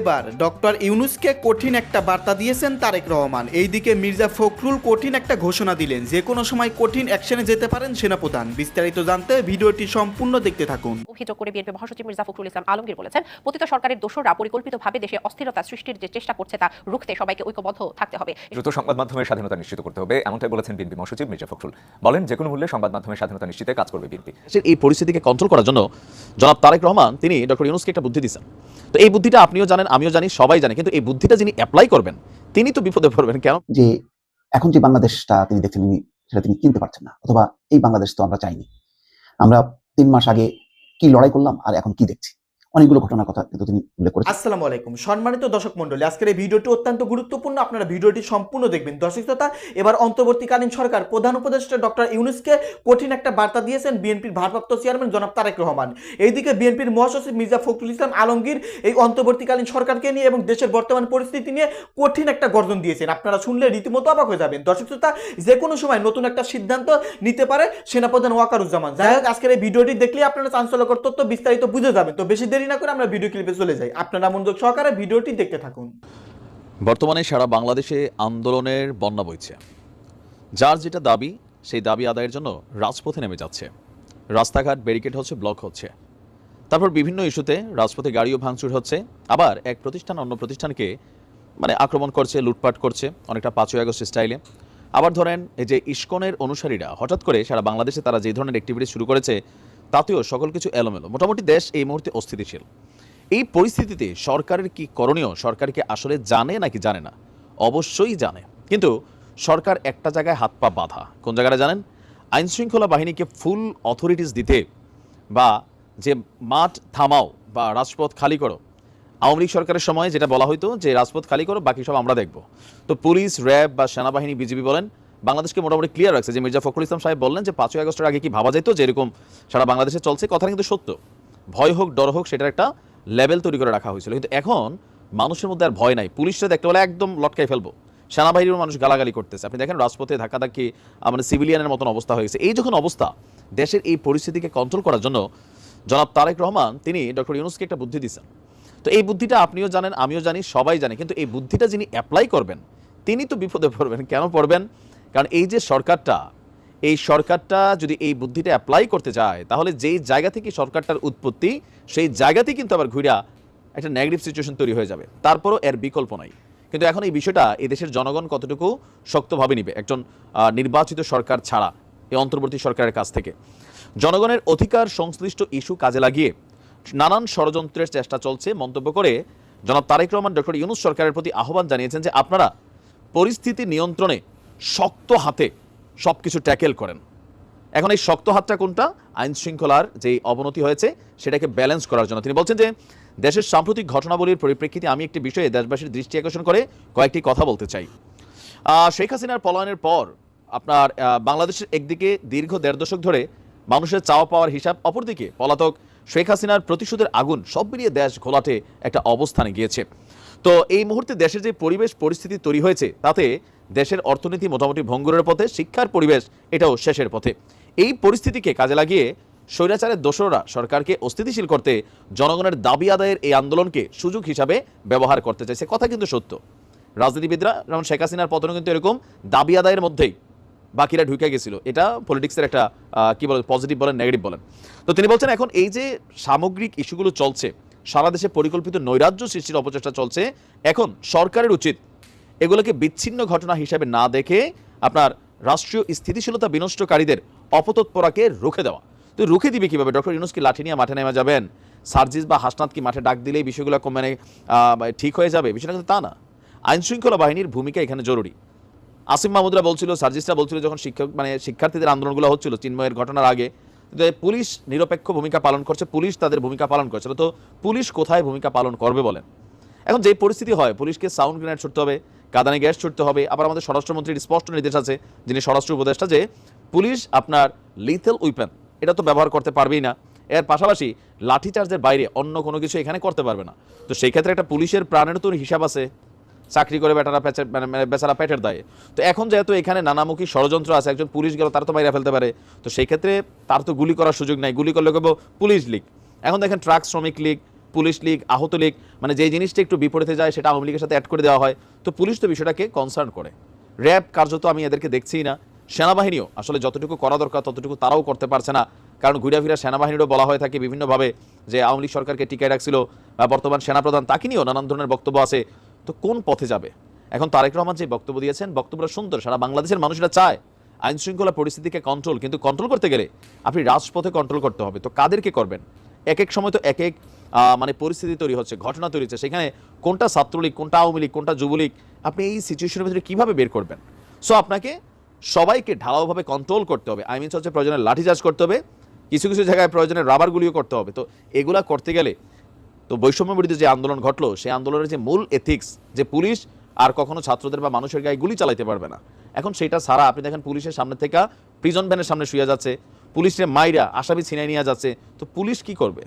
এবার ডক্টর ইউনুসকে কঠিন একটা বার্তা দিয়েছেন তারেক রহমান। এইদিকে মির্জা ফখরুল কঠিন একটা ঘোষণা দিলেন যে কোনো সময় কঠিন অ্যাকশনে যেতে পারেন সেনাপ্রধান। বিস্তারিত জানতে ভিডিওটি সম্পূর্ণ দেখতে থাকুন। অভিযোগ করে বিএনপি মহাসচিব মির্জা ফখরুল ইসলাম আলমগীর বলেছেন পতিত সরকারের দোসররা পরিকল্পিতভাবে দেশে অস্থিরতা সৃষ্টির যে চেষ্টা করছে তা রুখতে সবাইকে ঐক্যবদ্ধ থাকতে হবে। দ্রুত সংবাদ মাধ্যমের স্বাধীনতা নিশ্চিত করতে হবে এমনটাই বলেছেন বিএনপি মহাসচিব মির্জা ফখরুল। বলেন যে কোনো মূল্যে সংবাদ মাধ্যমের স্বাধীনতা নিশ্চিতে কাজ করবে বিএনপি। এই পরিস্থিতিকে কন্ট্রোল করার জন্য জনাব তারেক রহমান তিনি ডক্টর ইউনুসকে একটা বুদ্ধি দিচ্ছেন তো এই বুদ্ধিটা আপনিও জানেন আমিও জানি, সবাই জানে, কিন্তু এই বুদ্ধিটা যিনি অ্যাপ্লাই করবেন, তিনি তো বিপদে পড়বেন কেন? যে এখন যে বাংলাদেশটা তিনি দেখছেন সেটা তিনি কিনতে পারছেন না, অথবা এই বাংলাদেশ তো আমরা চাইনি। আমরা তিন মাস আগে কি লড়াই করলাম, আর এখন কি দেখছি? অনেকগুলো ঘটনার কথা কিন্তু তিনি উল্লেখ করেছেন। আসসালামু আলাইকুম। সম্মানিত দর্শক মন্ডলী আজকের এই ভিডিওটি অত্যন্ত গুরুত্বপূর্ণ। আপনারা ভিডিওটি সম্পূর্ণ দেখবেন। দর্শক শ্রোতা এবার অন্তর্বর্তীকালীন সরকার প্রধান উপদেষ্টা ডক্টর ইউনুসকে কঠিন একটা বার্তা দিয়েছেন বিএনপির ভারপ্রাপ্ত চেয়ারম্যান জনাব তারেক রহমান। এইদিকে বিএনপির মহাসচিব মির্জা ফখরুল ইসলাম আলমগীর এই অন্তর্বর্তীকালীন সরকারকে নিয়ে এবং দেশের বর্তমান পরিস্থিতি নিয়ে কঠিন একটা গর্জন দিয়েছেন। আপনারা শুনলে রীতিমতো অবাক হয়ে যাবেন। দর্শক শ্রোতা যে কোনো সময় নতুন একটা সিদ্ধান্ত নিতে পারে সেনাপ্রধান ওয়াকারুজ্জামান। যাই হোক, আজকের এই ভিডিওটি দেখলে আপনারা চাঞ্চল্যকর তথ্য বিস্তারিত বুঝে যাবেন। তো বেশি দেরি না করে আমরা ভিডিও ক্লিপে চলে যাই। আপনারা মনোযোগ সহকারে ভিডিওটি দেখতে থাকুন। বর্তমানে সারা বাংলাদেশে আন্দোলনের বন্যা বইছে। যার যেটা দাবি, সেই দাবি আদায়ের জন্য রাজপথে নেমে যাচ্ছে। রাস্তাঘাট ব্যারিকেড হচ্ছে ব্লক হচ্ছে। তারপর বিভিন্ন ইস্যুতে রাজপথে গাড়িও ভাঙচুর হচ্ছে। আবার এক প্রতিষ্ঠান অন্য প্রতিষ্ঠানকে মানে আক্রমণ করছে, লুটপাট করছে, অনেকটা পাঁচই আগস্ট স্টাইলে আবার ধরেন, এই যে ইস্কনের অনুসারীরা, হঠাৎ করে সারা বাংলাদেশে তারা যে ধরনের অ্যাক্টিভিটি শুরু করেছে তাতেও সকল কিছু এলোমেলো। মোটামুটি দেশ এই মুহূর্তে অস্থিতিশীল। এই পরিস্থিতিতে সরকারের কি করণীয়? সরকার কি আসলে জানে নাকি জানে না? অবশ্যই জানে। কিন্তু সরকার একটা জায়গায় হাত পা বাঁধা। কোন জায়গাটা জানেন? আইন শৃঙ্খলা বাহিনীকে ফুল অথরিটিস দিতে বা যে মাঠ থামাও বা রাজপথ খালি করো, আওয়ামী লীগ সরকারের সময় যেটা বলা হতো যে রাজপথ খালি করো, বাকি সব আমরা দেখব। তো পুলিশ, র্যাব বা সেনাবাহিনী, বিজিবি বলেন বাংলাদেশকে মোটামুটি ক্লিয়ার রাখছে। যে মির্জা ফখরুল ইসলাম সাহেব বললেন যে পাঁচই আগস্টের আগে কি ভাবা যেত যে এরকম সারা বাংলাদেশে চলছে? কথা কিন্তু সত্য। ভয় হোক, ডর হোক, সেটার একটা লেভেল তৈরি করে রাখা হয়েছিল। কিন্তু এখন মানুষের মধ্যে আর ভয় নাই। পুলিশরা দেখতে বলে একদম লটকাই ফেলব। সেনাবাহিনীর মানুষ গালাগালি করতেছে। আপনি দেখেন রাজপথে ধাক্কাধাক্কি আমাদের সিভিলিয়ানের মতন অবস্থা হয়েছে। এই যখন অবস্থা, দেশের এই পরিস্থিতিকে কন্ট্রোল করার জন্য জনাব তারেক রহমান, তিনি ডক্টর ইউনুসকে একটা বুদ্ধি দিচ্ছেন তো এই বুদ্ধিটা আপনিও জানেন, আমিও জানি, সবাই জানে। কিন্তু এই বুদ্ধিটা যিনি অ্যাপ্লাই করবেন, তিনি তো বিপদে পড়বেন। কেন পড়বেন? কারণ এই যে সরকারটা, এই সরকারটা যদি এই বুদ্ধিটা অ্যাপ্লাই করতে যায় তাহলে যেই জায়গা থেকে সরকারটার উৎপত্তি, সেই জায়গাতেই কিন্তু আবার ঘুরা একটা নেগেটিভ সিচুয়েশন তৈরি হয়ে যাবে। তারপরও এর বিকল্প নাই। কিন্তু এখন এই বিষয়টা দেশের জনগণ কতটুকু শক্তভাবে নিবে? একজন নির্বাচিত সরকার ছাড়া, এই অন্তর্বর্তী সরকারের কাছ থেকে। জনগণের অধিকার সংশ্লিষ্ট ইস্যু কাজে লাগিয়ে নানান ষড়যন্ত্রের চেষ্টা চলছে মন্তব্য করে জনাব তারেক রহমান, ডক্টর ইউনুস সরকারের প্রতি আহ্বান জানিয়েছেন যে আপনারা পরিস্থিতি নিয়ন্ত্রণে শক্ত হাতে সব কিছু ট্যাকেল করেন। এখন এই শক্ত হাতটা কোনটা? আইন শৃঙ্খলার যে অবনতি হয়েছে, সেটাকে ব্যালেন্স করার জন্য। তিনি বলছেন যে, দেশের সাম্প্রতিক ঘটনাবলীর পরিপ্রেক্ষিতে আমি একটি বিষয়ে দেশবাসীর দৃষ্টি আকর্ষণ করে কয়েকটি কথা বলতে চাই। শেখ হাসিনার পলায়নের পর আপনার বাংলাদেশের একদিকে দীর্ঘ দেড় দশক ধরে মানুষের চাওয়া পাওয়ার হিসাব, অপরদিকে পলাতক শেখ হাসিনার প্রতিশোধের আগুন সব মিলিয়ে দেশ ঘোলাটে একটা অবস্থানে গিয়েছে। তো এই মুহূর্তে দেশের যে পরিবেশ পরিস্থিতি তৈরি হয়েছে, তাতে দেশের অর্থনীতি মোটামুটি ভঙ্গুরের পথে, শিক্ষার পরিবেশ এটাও শেষের পথে। এই পরিস্থিতিকে কাজে লাগিয়ে স্বৈরাচারের দোসররা সরকারকে অস্থিতিশীল করতে জনগণের দাবি আদায়ের এই আন্দোলনকে সুযোগ হিসাবে ব্যবহার করতে চাইছে। কথা কিন্তু সত্য। রাজনীতিবিদরা, যেমন শেখ হাসিনার পতনও কিন্তু এরকম, দাবি আদায়ের মধ্যেই বাকিরা ঢুকে গেছিল। এটা পলিটিক্সের একটা কি বলে পজিটিভ বলেন নেগেটিভ বলেন। তো তিনি বলছেন, এখন এই যে সামগ্রিক ইস্যুগুলো চলছে সারা দেশে পরিকল্পিত নৈরাজ্য সৃষ্টির অপচেষ্টা চলছে। এখন সরকারের উচিত এগুলোকে বিচ্ছিন্ন ঘটনা হিসাবে না দেখে আপনার রাষ্ট্রীয় স্থিতিশীলতা বিনষ্টকারীদের অপতৎপরাকে রুখে দেওয়া। তো রুখে দিবে কীভাবে? ডক্টর ইউনুস কি লাঠি নিয়ে মাঠে নেমে যাবেন? সার্জিস বা হাসনাত কি মাঠে ডাক দিলেই বিষয়গুলো মানে ঠিক হয়ে যাবে? বিষয়টা কিন্তু তা না। আইনশৃঙ্খলা বাহিনীর ভূমিকা এখানে জরুরি। আসিম মাহমুদরা বলছিল, সার্জিসরা বলছিল যখন শিক্ষক মানে শিক্ষার্থীদের আন্দোলনগুলো হচ্ছিল, চিন্ময়ের ঘটনার আগে যে পুলিশ নিরপেক্ষ ভূমিকা পালন করছে, পুলিশ তাদের ভূমিকা পালন করছে তো পুলিশ কোথায় ভূমিকা পালন করবে বলেন? এখন যে পরিস্থিতি হয়, পুলিশকে সাউন্ড গ্রেনেড ছুটতে হবে, কাদানে গ্যাস ছুটতে হবে, আবার আমাদের স্বরাষ্ট্রমন্ত্রীর স্পষ্ট নির্দেশ আছে, যিনি স্বরাষ্ট্র উপদেষ্টা, যে পুলিশ আপনার লিথেল উইপেন এটা তো ব্যবহার করতে পারবেই না। এর পাশাপাশি লাঠিচার্জের বাইরে অন্য কোনো কিছু এখানে করতে পারবে না। তো সেই ক্ষেত্রে একটা পুলিশের প্রাণের তো হিসাব আছে। চাকরি করে বেটারা মানে মানে বেচারা পেটের দায়ে। তো এখন যেহেতু এখানে নানামুখী ষড়যন্ত্র আছে, একজন পুলিশ গেল, তার তো মাইরা ফেলতে পারে। তো সেই ক্ষেত্রে তার তো গুলি করার সুযোগ নাই। গুলি করলে কেবল পুলিশ লীগ। এখন দেখেন ট্রাক শ্রমিক লীগ, পুলিশ লীগ, আহত লীগ মানে যে জিনিসটা একটু বিপরীতে যায় সেটা আওয়ামী লীগের সাথে অ্যাড করে দেওয়া হয়। তো পুলিশ তো বিষয়টাকে কনসার্ন করে। র্যাব কার্যত আমি এদেরকে দেখছিই না। সেনাবাহিনীও আসলে যতটুকু করা দরকার, ততটুকু তারাও করতে পারছে না। কারণ ঘুরা ফিরা সেনাবাহিনীরও বলা হয়ে থাকে বিভিন্নভাবে যে আওয়ামী লীগ সরকারকে টিকায় রাখছিল, বা বর্তমান সেনাপ্রধান, তাকে নিয়েও নানান ধরনের বক্তব্য আছে। তো কোন পথে যাবে? এখন তারেক রহমান যে বক্তব্য দিয়েছেন, বক্তব্যটা সুন্দর। সারা বাংলাদেশের মানুষরা চায় আইন শৃঙ্খলা পরিস্থিতিকে কন্ট্রোল কিন্তু কন্ট্রোল করতে গেলে আপনি রাজপথে কন্ট্রোল করতে হবে। তো কাদেরকে করবেন? এক এক সময় তো এক এক মানে পরিস্থিতি তৈরি হচ্ছে, ঘটনা তৈরি হচ্ছে। সেখানে কোনটা ছাত্রলীগ, কোনটা আওয়ামী লীগ, কোনটা যুবলীগ, আপনি এই সিচুয়েশনের ভিতরে কীভাবে বের করবেন? সো আপনাকে সবাইকে ঢালাওভাবে কন্ট্রোল করতে হবে। আই মিনস হচ্ছে প্রয়োজনে লাঠিচার্জ করতে হবে, কিছু কিছু জায়গায় প্রয়োজনে রাবার গুলিও করতে হবে। তো এগুলা করতে গেলে তো বৈষম্য বিরোধী যে আন্দোলন ঘটলো, সেই আন্দোলনের যে মূল এথিক্স যে পুলিশ, আর কখনো ছাত্রদের বা মানুষের গায়ে গুলি চালাইতে পারবে না। এখন সেটা সারা আপনি দেখেন পুলিশের সামনে থেকে প্রিজন ভ্যানের সামনে শুয়ে যাচ্ছে, পুলিশের মাইরা আসামি ছিনাই নিয়ে যাচ্ছে, তো পুলিশ কি করবে?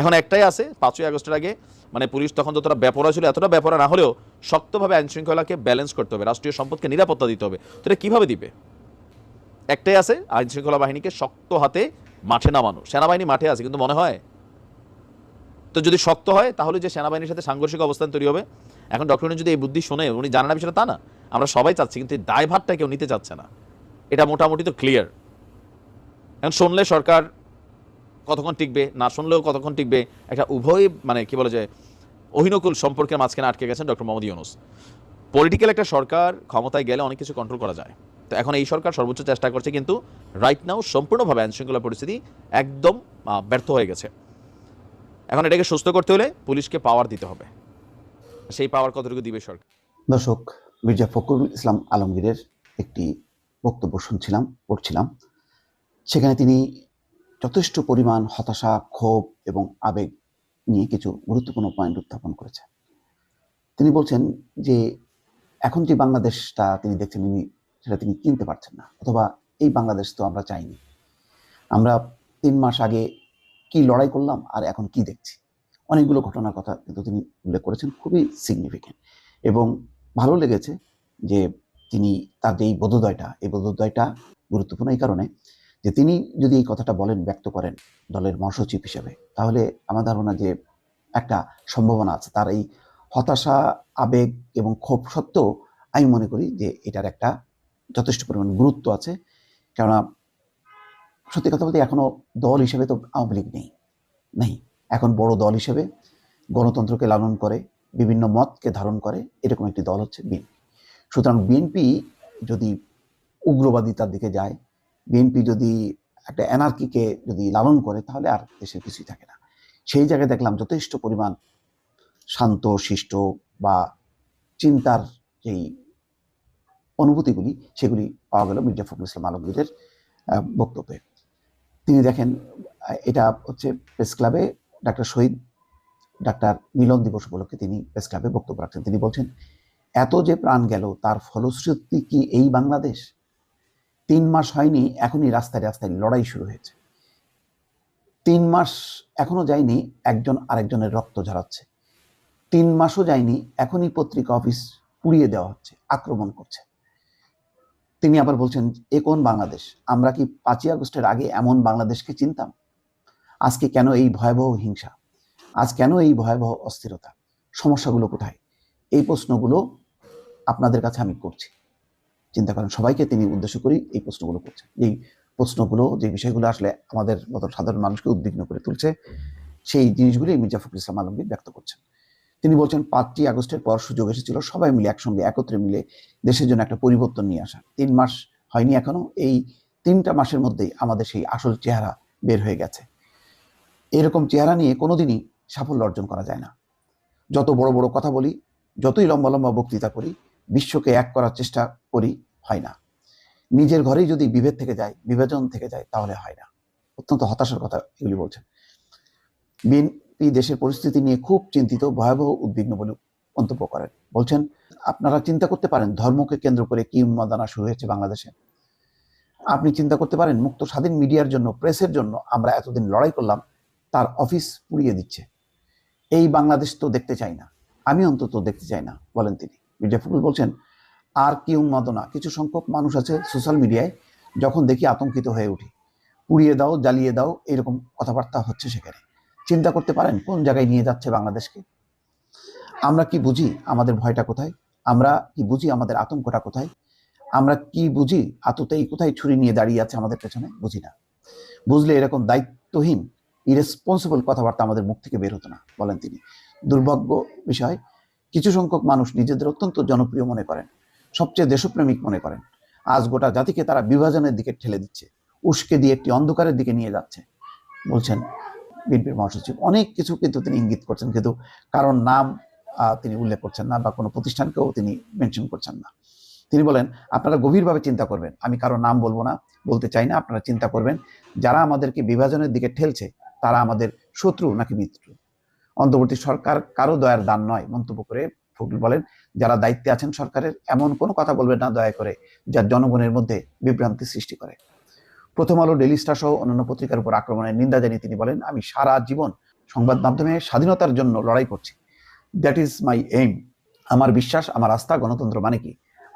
এখন একটাই আছে, পাঁচই আগস্টের আগে মানে পুলিশ তখন যতটা ব্যাপরা ছিল, এতটা ব্যাপরা না হলেও শক্তভাবে আইন শৃঙ্খলাকে ব্যালেন্স করতে হবে, রাষ্ট্রীয় সম্পদকে নিরাপত্তা দিতে হবে। তো এটা কীভাবে দিবে? একটাই আছে আইন শৃঙ্খলা বাহিনীকে শক্ত হাতে মাঠে নামানো। সেনাবাহিনী মাঠে আছে, কিন্তু মনে হয় তো যদি শক্ত হয়, তাহলে যে সেনাবাহিনীর সাথে সাংঘর্ষিক অবস্থান তৈরি হবে, এখন ডক্টর যদি এই বুদ্ধি শোনে, উনি জানেন না বিষয়টা তা না। আমরা সবাই চাচ্ছি, কিন্তু এই দায়ভারটা কেউ নিতে চাচ্ছে না। এটা মোটামুটি তো ক্লিয়ার এখন শুনলে সরকার কতক্ষণ টিকবে, না শুনলেও কতক্ষণ টিকবে, একটা উভয় মানে কি বলে যায় অহিনকুল সম্পর্কের মাঝখানে আটকে গেছেন ডক্টর মোহাম্মদ ইউনুস। পলিটিক্যাল একটা সরকার ক্ষমতায় গেলে অনেক কিছু কন্ট্রোল করা যায়। তো এখন এই সরকার সর্বোচ্চ চেষ্টা করছে, কিন্তু রাইট নাও সম্পূর্ণভাবে আইন শৃঙ্খলা পরিস্থিতি একদম ব্যর্থ হয়ে গেছে। এখন এটাকে সুস্থ করতে হলে পুলিশকে পাওয়ার দিতে হবে। সেই পাওয়ার কতটুকু দিবে সরকার? দর্শক, মির্জা ফখরুল ইসলাম আলমগীরের একটি বক্তব্য শুনছিলাম, পড়ছিলাম। সেখানে তিনি যথেষ্ট পরিমাণ হতাশা, ক্ষোভ এবং আবেগ নিয়ে কিছু গুরুত্বপূর্ণ পয়েন্ট উত্থাপন করেছেন। তিনি বলছেন যে, এখন যে বাংলাদেশটা তিনি দেখছেন তিনি সেটা তিনি কিনতে পারছেন না, অথবা এই বাংলাদেশ তো আমরা চাইনি। আমরা তিন মাস আগে কি লড়াই করলাম আর এখন কি দেখছি? অনেকগুলো ঘটনার কথা কিন্তু তিনি উল্লেখ করেছেন, খুবই সিগনিফিকেন্ট এবং ভালো লেগেছে যে তিনি তার যে এই বোধোদয়টা এই বোধোদয়টা গুরুত্বপূর্ণ এই কারণে যে তিনি যদি এই কথাটা বলেন, ব্যক্ত করেন দলের মহাসচিব হিসেবে, তাহলে আমার ধারণা যে একটা সম্ভাবনা আছে। তার এই হতাশা, আবেগ এবং ক্ষোভ সত্ত্বেও আমি মনে করি যে এটার একটা যথেষ্ট পরিমাণ গুরুত্ব আছে। কেননা সত্যি কথা বলতে এখনও দল হিসেবে তো আওয়ামী লীগ নেই নেই। এখন বড় দল হিসেবে গণতন্ত্রকে লালন করে, বিভিন্ন মতকে ধারণ করে, এরকম একটি দল হচ্ছে বিএনপি। সুতরাং বিএনপি যদি উগ্রবাদিতার দিকে যায়, বিএনপি যদি একটা এনআরকিকে যদি লালন করে, তাহলে আর দেশের কিছুই থাকে না। সেই জায়গায় দেখলাম যথেষ্ট পরিমাণ শান্ত, শিষ্ট বা চিন্তার যেই অনুভূতিগুলি, সেগুলি পাওয়া গেল মির্জা ফখরুল ইসলাম আলমগীরের বক্তব্যে। তিনি দেখেন, এটা হচ্ছে প্রেস ক্লাবে ডাক্তার শহীদ ডাক্তার মিলন দিবস উপলক্ষে তিনি প্রেস ক্লাবে বক্তব্য রাখছেন। তিনি বলছেন, এত যে প্রাণ গেল, তার ফলশ্রুতি কি এই বাংলাদেশ? তিন মাস হয়নি, এখনই রাস্তায় রাস্তায় লড়াই শুরু হয়েছে। তিন মাস এখনও যায়নি, একজন আরেকজনের রক্ত ঝরাচ্ছে। তিন মাসও যায়নি, এখনই পত্রিকা অফিস পুড়িয়ে দেওয়া হচ্ছে, আক্রমণ করছে। তিনি আবার বলছেন, এ কোন বাংলাদেশ? আমরা কি পাঁচই আগস্টের আগে এমন বাংলাদেশকে চিনতাম? আজকে কেন এই ভয়াবহ হিংসা? আজ কেন এই ভয়াবহ অস্থিরতা? সমস্যাগুলো কোথায়? এই প্রশ্নগুলো আপনাদের কাছে আমি করছি। চিন্তা করেন, সবাইকে তিনি উদ্দেশ্য করি এই প্রশ্নগুলো করছেন। এই প্রশ্নগুলো, যে বিষয়গুলো আসলে আমাদের মতো সাধারণ মানুষকে উদ্বিগ্ন করে তুলছে, সেই জিনিসগুলি মির্জা ফখরুল ইসলাম আলমগীর ব্যক্ত করছেন। তিনি বলছেন পাঁচটি আগস্টের পর সুযোগ এসেছিল, সবাই মিলে একসঙ্গে, একত্রে মিলে দেশের জন্য একটা পরিবর্তন নিয়ে আসা। তিন মাস হয়নি এখনও, এই তিনটা মাসের মধ্যেই আমাদের সেই আসল চেহারা বের হয়ে গেছে। এরকম চেহারা নিয়ে কোনোদিনই সাফল্য অর্জন করা যায় না। যত বড় বড় কথা বলি, যতই লম্বা লম্বা বক্তৃতা করি, বিশ্বকে এক করার চেষ্টা করি, হয় না। নিজের ঘরেই যদি বিভেদ থেকে যায়, বিভাজন থেকে যায়, তাহলে হয় না। অত্যন্ত হতাশার কথা এগুলি বলছেন। বিএনপি দেশের পরিস্থিতি নিয়ে খুব চিন্তিত, ভয়াবহ, উদ্বিগ্ন বলে মন্তব্য করেন। বলছেন, আপনারা চিন্তা করতে পারেন, ধর্মকে কেন্দ্র করে কি উন্মাদনা শুরু হয়েছে বাংলাদেশে। আপনি চিন্তা করতে পারেন, মুক্ত স্বাধীন মিডিয়ার জন্য, প্রেসের জন্য আমরা এতদিন লড়াই করলাম, তার অফিস পুড়িয়ে দিচ্ছে। এই বাংলাদেশ তো দেখতে চাই না, আমি অন্তত দেখতে চাই না, বলেন তিনি। মির্জা ফখরুল বলছেন, আর কি উন্মাদনা, কিছু সংখ্যক মানুষ আছে সোশ্যাল মিডিয়ায়, যখন দেখি আতঙ্কিত হয়ে উঠি। পুড়িয়ে দাও, জ্বালিয়ে দাও, এরকম কথাবার্তা হচ্ছে সেখানে। চিন্তা করতে পারেন কোন জায়গায় নিয়ে যাচ্ছে বাংলাদেশকে। আমরা কি বুঝি আমাদের ভয়টা কোথায়? আমরা কি বুঝি আমাদের আতঙ্কটা কোথায়? আমরা কি বুঝি আততেই কোথায় ছুরি নিয়ে দাঁড়িয়ে আছে আমাদের পেছনে? বুঝি না। বুঝলে এরকম দায়িত্বহীন ইরেসপন্সিবল কথাবার্তা আমাদের মুখ থেকে বের হতো না, বলেন তিনি। দুর্ভাগ্য বিষয়, কিছু সংখ্যক মানুষ নিজেদের অত্যন্ত জনপ্রিয় মনে করেন, সবচেয়ে দেশপ্রেমিক মনে করেন। আজ গোটা জাতিকে তারা বিভাজনের দিকে ঠেলে দিচ্ছে, উস্কে দিয়ে একটি অন্ধকারের দিকে নিয়ে যাচ্ছে, বলছেন বিএনপির মহাসচিব। অনেক কিছু কিন্তু তিনি ইঙ্গিত করছেন, কিন্তু কারণ নাম তিনি উল্লেখ করছেন না বা কোনো প্রতিষ্ঠানকেও তিনি মেনশন করছেন না। তিনি বলেন, আপনারা গভীরভাবে চিন্তা করবেন। আমি কারও নাম বলব না, বলতে চাই না, আপনারা চিন্তা করবেন। যারা আমাদেরকে বিভাজনের দিকে ঠেলছে, তারা আমাদের শত্রু নাকি মিত্র? অন্তর্বর্তী সরকার কারও দয়ার দান নয়, মন্তব্য করে ফখরুল বলেন, যারা দায়িত্বে আছেন সরকারের, এমন কোনো কথা বলবেন না দয়া করে, যা জনগণের মধ্যে বিভ্রান্তি সৃষ্টি করে। প্রথম আলো ডেলি স্টার সহ অন্যান্য পত্রিকার উপর আক্রমণের নিন্দা জানিয়ে তিনি বলেন, আমি সারা জীবন সংবাদ মাধ্যমে স্বাধীনতার জন্য লড়াই করছি। দ্যাট ইজ মাই এইম আমার বিশ্বাস, আমার আস্থা গণতন্ত্র মানে কি?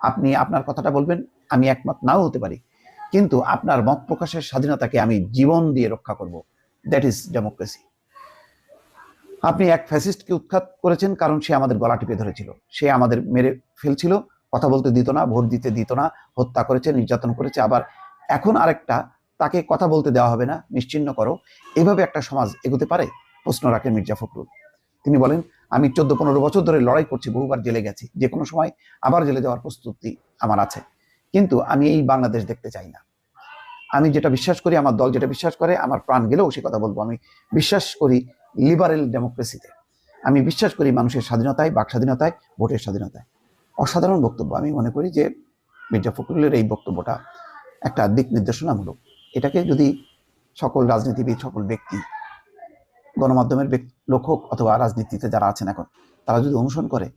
আপনি আপনার কথাটা বলবেন, আমি একমত নাও হতে পারি। কিন্তু আপনার মত প্রকাশের স্বাধীনতাকে আমি জীবন দিয়ে রক্ষা করব। দ্যাট ইজ ডেমোক্রেসি আপনি এক ফ্যাসিস্টকে উৎখাত করেছেন কারণ সে আমাদের গলা টিপে ধরেছিল। সে আমাদের মেরে ফেলছিল, কথা বলতে দিত না, ভোট দিতে দিত না, হত্যা করেছে, নির্যাতন করেছে, আবার এখন আরেকটা, তাকে কথা বলতে দেওয়া হবে না, নিশ্চিন্ন করো। এভাবে একটা সমাজ এগোতে পারে? প্রশ্ন রাখেন মির্জা ফখরুল। তিনি বলেন, আমি চোদ্দ পনেরো বছর ধরে লড়াই করছি, বহুবার জেলে গেছি। যে কোনো সময় আবার জেলে যাওয়ার প্রস্তুতি আমার আছে। কিন্তু আমি এই বাংলাদেশ দেখতে চাই না। আমি যেটা বিশ্বাস করি, আমার দল যেটা বিশ্বাস করে, আমার প্রাণ গেলেও সে কথা বলব। আমি বিশ্বাস করি লিবারেল ডেমোক্রেসিতে আমি বিশ্বাস করি মানুষের স্বাধীনতায়, বাক স্বাধীনতায়, ভোটের স্বাধীনতায়। অসাধারণ বক্তব্য। আমি মনে করি যে মির্জা ফখরুলের এই বক্তব্যটা একটা দিক নির্দেশনামূলক। এটাকে যদি সকল রাজনীতিবিদ, সকল ব্যক্তি, গণমাধ্যমের হোক অথবা রাজনীতিতে যারা আছেন এখন, তারা যদি অনুসরণ করে,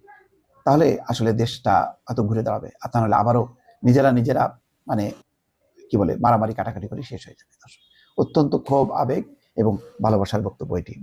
তাহলে আসলে দেশটা এত ঘুরে দাঁড়াবে। আর তা নাহলে আবারও নিজেরা নিজেরা মানে কি বলে, মারামারি কাটাকাটি করে শেষ হয়ে যাবে। অত্যন্ত ক্ষোভ, আবেগ এবং ভালোবাসার বক্তব্য এটি।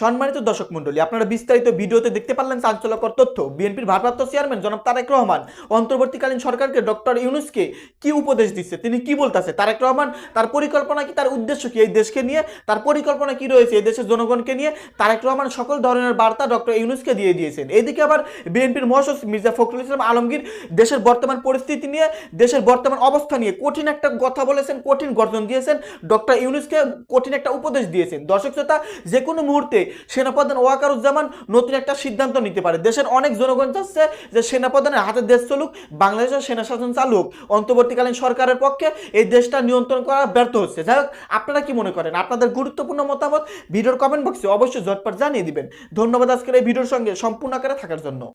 সম্মানিত দর্শক মন্ডলী আপনারা বিস্তারিত ভিডিওতে দেখতে পারলেন চাঞ্চল্যকর তথ্য। বিএনপির ভারপ্রাপ্ত চেয়ারম্যান জনাব তারেক রহমান অন্তর্বর্তীকালীন সরকারকে ডক্টর ইউনুসকে কি উপদেশ দিচ্ছে? তিনি কি বলতেছে? তারেক রহমান, তার পরিকল্পনা কি, তার উদ্দেশ্য কি এই দেশকে নিয়ে? তার পরিকল্পনা কি রয়েছে এই দেশের জনগণকে নিয়ে? তারেক রহমান সকল ধরনের বার্তা ডক্টর ইউনুসকে দিয়ে দিয়েছেন। এদিকে আবার বিএনপির মহাসচিব মির্জা ফখরুল ইসলাম আলমগীর দেশের বর্তমান পরিস্থিতি নিয়ে, দেশের বর্তমান অবস্থা নিয়ে কঠিন একটা কথা বলেছেন, কঠিন গর্জন দিয়েছেন। ডক্টর ইউনুসকে কঠিন একটা উপদেশ দিয়েছেন। দর্শক শ্রোতা, যে কোনো মুহূর্তে সেনাপ্রধান ওয়াকারুজ্জামান নতুন একটা সিদ্ধান্ত নিতে পারে। দেশের অনেক জনগণ চাচ্ছে যে সেনাপ্রধানের হাতে দেশ চলুক, বাংলাদেশের সেনা শাসন চালুক, অন্তর্বর্তীকালীন সরকারের পক্ষে এই দেশটা নিয়ন্ত্রণ করা ব্যর্থ হচ্ছে। যাই হোক, আপনারা কি মনে করেন? আপনাদের গুরুত্বপূর্ণ মতামত ভিডিওর কমেন্ট বক্সে অবশ্যই ঝটপট জানিয়ে দিবেন। ধন্যবাদ আজকের এই ভিডিওর সঙ্গে সম্পূর্ণ আকারে থাকার জন্য।